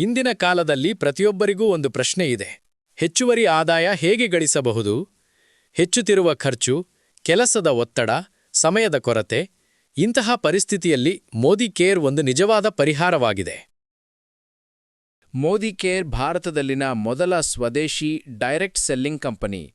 ಇಂದಿನ ಕಾಲದಲ್ಲಿ ಪ್ರತಿಯೊಬ್ಬರಿಗೂ ಒಂದು ಪ್ರಶ್ನೆ ಇದೆ. ಹೆಚ್ಚುವರಿ ಆದಾಯ ಹೇಗೆ ಗಳಿಸಬಹುದು? ಹೆಚ್ಚುತ್ತಿರುವ ಖರ್ಚು, ಕೆಲಸದ ಒತ್ತಡ, ಸಮಯದ ಕೊರತೆ, ಇಂತಹ ಪರಿಸ್ಥಿತಿಯಲ್ಲಿ ಮೋದಿ ಕೇರ್ ಒಂದು ನಿಜವಾದ ಪರಿಹಾರವಾಗಿದೆ. ಮೋದಿ ಕೇರ್ ಭಾರತದಲ್ಲಿನ ಮೊದಲ ಸ್ವದೇಶಿ ಡೈರೆಕ್ಟ್ ಸೆಲ್ಲಿಂಗ್ ಕಂಪನಿ.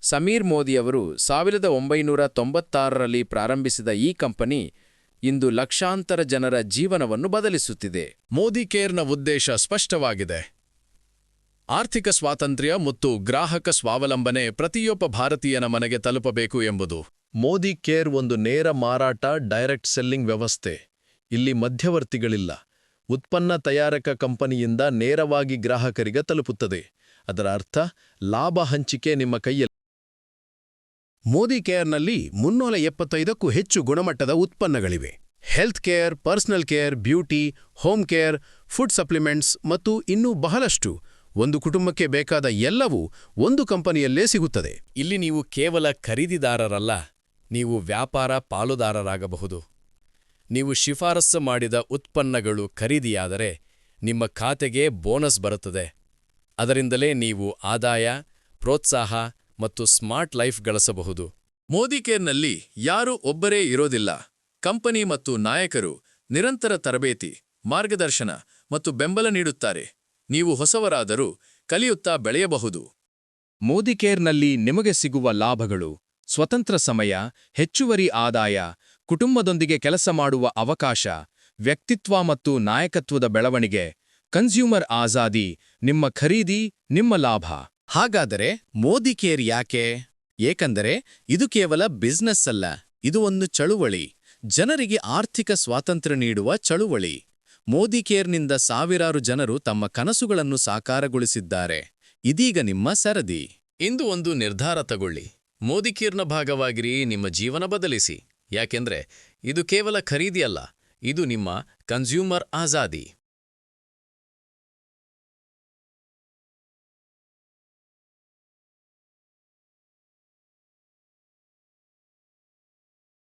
ಸಮೀರ್ ಮೋದಿಯವರು ಸಾವಿರದ ಒಂಬೈನೂರ ತೊಂಬತ್ತಾರರಲ್ಲಿ ಪ್ರಾರಂಭಿಸಿದ ಈ ಕಂಪನಿ ಇಂದು ಲಕ್ಷಾಂತರ ಜನರ ಜೀವನವನ್ನು ಬದಲಿಸುತ್ತಿದೆ. ಮೋದಿ ಕೇರ್ನ ಉದ್ದೇಶ ಸ್ಪಷ್ಟವಾಗಿದೆ. ಆರ್ಥಿಕ ಸ್ವಾತಂತ್ರ್ಯ ಮತ್ತು ಗ್ರಾಹಕ ಸ್ವಾವಲಂಬನೆ ಪ್ರತಿಯೊಬ್ಬ ಭಾರತೀಯನ ಮನೆಗೆ ತಲುಪಬೇಕು ಎಂಬುದು. ಮೋದಿ ಕೇರ್ ಒಂದು ನೇರ ಮಾರಾಟ, ಡೈರೆಕ್ಟ್ ಸೆಲ್ಲಿಂಗ್ ವ್ಯವಸ್ಥೆ. ಇಲ್ಲಿ ಮಧ್ಯವರ್ತಿಗಳಿಲ್ಲ. ಉತ್ಪನ್ನ ತಯಾರಕ ಕಂಪನಿಯಿಂದ ನೇರವಾಗಿ ಗ್ರಾಹಕರಿಗೆ ತಲುಪುತ್ತದೆ. ಅದರ ಅರ್ಥ, ಲಾಭ ಹಂಚಿಕೆ ನಿಮ್ಮ ಕೈಯಲ್ಲಿ ಮೋದಿ ಕೇರ್ನಲ್ಲಿ ಮುನ್ನೂರ ಎಪ್ಪತ್ತೈದಕ್ಕೂ ಹೆಚ್ಚು ಗುಣಮಟ್ಟದ ಉತ್ಪನ್ನಗಳಿವೆ. Health care, personal care, beauty, home care, food supplements ಮತ್ತು ಇನ್ನೂ ಬಹಳಷ್ಟು ಒಂದು ಕುಟುಂಬಕ್ಕೆ ಬೇಕಾದ ಎಲ್ಲವೂ ಒಂದು ಕಂಪನಿಯಲ್ಲೇ ಸಿಗುತ್ತದೆ. ಇಲ್ಲಿ ನೀವು ಕೇವಲ ಖರೀದಿದಾರರಲ್ಲ, ನೀವು ವ್ಯಾಪಾರ ಪಾಲುದಾರರಾಗಬಹುದು. ನೀವು ಶಿಫಾರಸ್ಸು ಮಾಡಿದ ಉತ್ಪನ್ನಗಳು ಖರೀದಿಯಾದರೆ ನಿಮ್ಮ ಖಾತೆಗೆ ಬೋನಸ್ ಬರುತ್ತದೆ. ಅದರಿಂದಲೇ ನೀವು ಆದಾಯ, ಪ್ರೋತ್ಸಾಹ ಮತ್ತು ಸ್ಮಾರ್ಟ್ ಲೈಫ್ ಗಳಿಸಬಹುದು. ಮೋದಿ ಕೇರ್ನಲ್ಲಿ ಯಾರೂ ಒಬ್ಬರೇ ಇರೋದಿಲ್ಲ. ಕಂಪನಿ ಮತ್ತು ನಾಯಕರು ನಿರಂತರ ತರಬೇತಿ, ಮಾರ್ಗದರ್ಶನ ಮತ್ತು ಬೆಂಬಲ ನೀಡುತ್ತಾರೆ. ನೀವು ಹೊಸವರಾದರೂ ಕಲಿಯುತ್ತಾ ಬೆಳೆಯಬಹುದು. ಮೋದಿ ಕೇರ್ನಲ್ಲಿ ನಿಮಗೆ ಸಿಗುವ ಲಾಭಗಳು, ಸ್ವತಂತ್ರ ಸಮಯ, ಹೆಚ್ಚುವರಿ ಆದಾಯ, ಕುಟುಂಬದೊಂದಿಗೆ ಕೆಲಸ ಮಾಡುವ ಅವಕಾಶ, ವ್ಯಕ್ತಿತ್ವ ಮತ್ತು ನಾಯಕತ್ವದ ಬೆಳವಣಿಗೆ, ಕನ್ಸ್ಯೂಮರ್ ಆಜಾದಿ, ನಿಮ್ಮ ಖರೀದಿ, ನಿಮ್ಮ ಲಾಭ. ಹಾಗಾದರೆ ಮೋದಿ ಕೇರ್ ಯಾಕೆ? ಏಕೆಂದರೆ ಇದು ಕೇವಲ ಬಿಸ್ನೆಸ್ ಅಲ್ಲ, ಇದು ಒಂದು ಚಳುವಳಿ. ಜನರಿಗೆ ಆರ್ಥಿಕ ಸ್ವಾತಂತ್ರ್ಯ ನೀಡುವ ಚಳುವಳಿ. ಮೋದಿ ಕೇರ್ನಿಂದ ಸಾವಿರಾರು ಜನರು ತಮ್ಮ ಕನಸುಗಳನ್ನು ಸಾಕಾರಗೊಳಿಸಿದ್ದಾರೆ. ಇದೀಗ ನಿಮ್ಮ ಸರದಿ. ಇಂದು ಒಂದು ನಿರ್ಧಾರ ತಗೊಳ್ಳಿ. ಮೋದಿ ಕೇರ್ನ ಭಾಗವಾಗಿರಿ, ನಿಮ್ಮ ಜೀವನ ಬದಲಿಸಿ. ಯಾಕೆಂದ್ರೆ ಇದು ಕೇವಲ ಖರೀದಿಯಲ್ಲ ಇದು ನಿಮ್ಮ ಕನ್ಸ್ಯೂಮರ್ ಆಜಾದಿ.